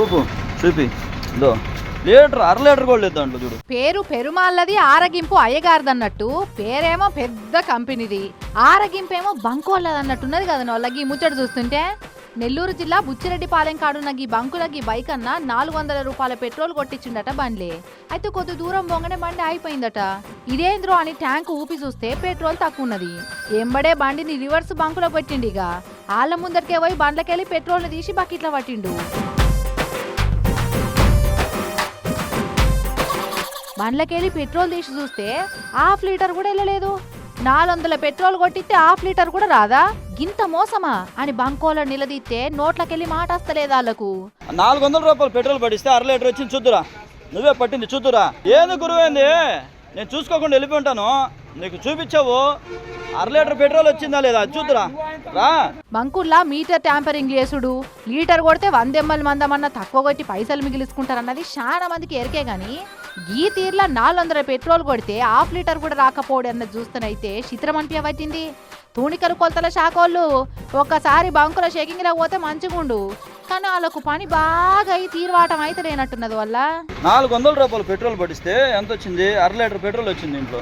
ఊపు చూపి. లీటర్ అర లీటర్ కూడా లేదు దాంట్లో చూడు. పేరు పెరుమాళ్ళది ఆరగింపు అయ్యగారిదన్నట్టు. పేరేమో పెద్ద కంపెనీది. ఆరగింపేమో బంకోళ్ళది అన్నట్టున్నది కదా నోళ్ళకి ముచ్చట చూస్తుంటే నెల్లూరు జిల్లా బుచ్చిరెడ్డిపాలెం కాడున్న ఈ బంకులకి బైక్ అన్న నాలుగు వందల రూపాయల పెట్రోల్ కొట్టించిండట బండ్లే. అయితే కొద్ది దూరం బొంగనే బండి అయిపోయిందట ఇదేంద్రో అని ట్యాంక్ ఊపి చూస్తే పెట్రోల్ తక్కువ ఉన్నది ఎంబడే బండిని రివర్స్ బంకులో పెట్టిండిగా ఇక ఆళ్ళ ముందరికే పోయి బండ్లకెళ్ళి పెట్రోల్ తీసి బకెట్లో పట్టిండు. బండ్లకెళ్ళి పెట్రోల్ తీసి చూస్తే హాఫ్ లీటర్ కూడా వెళ్ళలేదు. నాలుగు వందల పెట్రోల్ కొట్టిస్తే హాఫ్ లీటర్ కూడా రాదా? గింత మోసమా? అని బంకోల నిలదీస్తే నోట్లకెళ్ళి మాట వస్తలేదు వాళ్ళకు నాలుగు వందల రూపాయలు పెట్రోల్ పడిస్తే అర లీటర్ వచ్చింది చూద్దురా. నువ్వే పట్టింది చూద్దురా. ఏది గురువైంది నేను చూసుకోకుండా వెళ్ళిపోయి ఉంటాను. నీకు చూపించావు. అర లీటర్ పెట్రోల్ వచ్చిందా లేదా? చూద్దురా. రా. బంకుల్లా మీటర్ ట్యాంపరింగ్ చేసుడు. లీటర్ కొడితే వందెమ్మల మందమన్న తక్కువ కొట్టి పైసలు మిగిలిసుకుంటారన్నది చాలా మందికి ఎరికే గాని ఈ తీర్లా నాలుగు వందల పెట్రోల్ కొడితే హాఫ్ లీటర్ కూడా రాకపోవడం అన్నది చూస్తేనైతే చిత్రం అనిపించబట్టింది. తూనికలు కొలతల శాఖోళ్ళు ఒక్కసారి బంకుల షేకింగ్లో పోతే మంచిగుండు. కానీ వాళ్ళకు పని బాగా అయి తీరువాటం అయితే లేనట్టున్నది వల్ల. నాలుగు వందల రూపాయలు పెట్రోల్ పడిస్తే ఎంత వచ్చింది అర లీటర్ పెట్రోల్ వచ్చింది ఇంట్లో.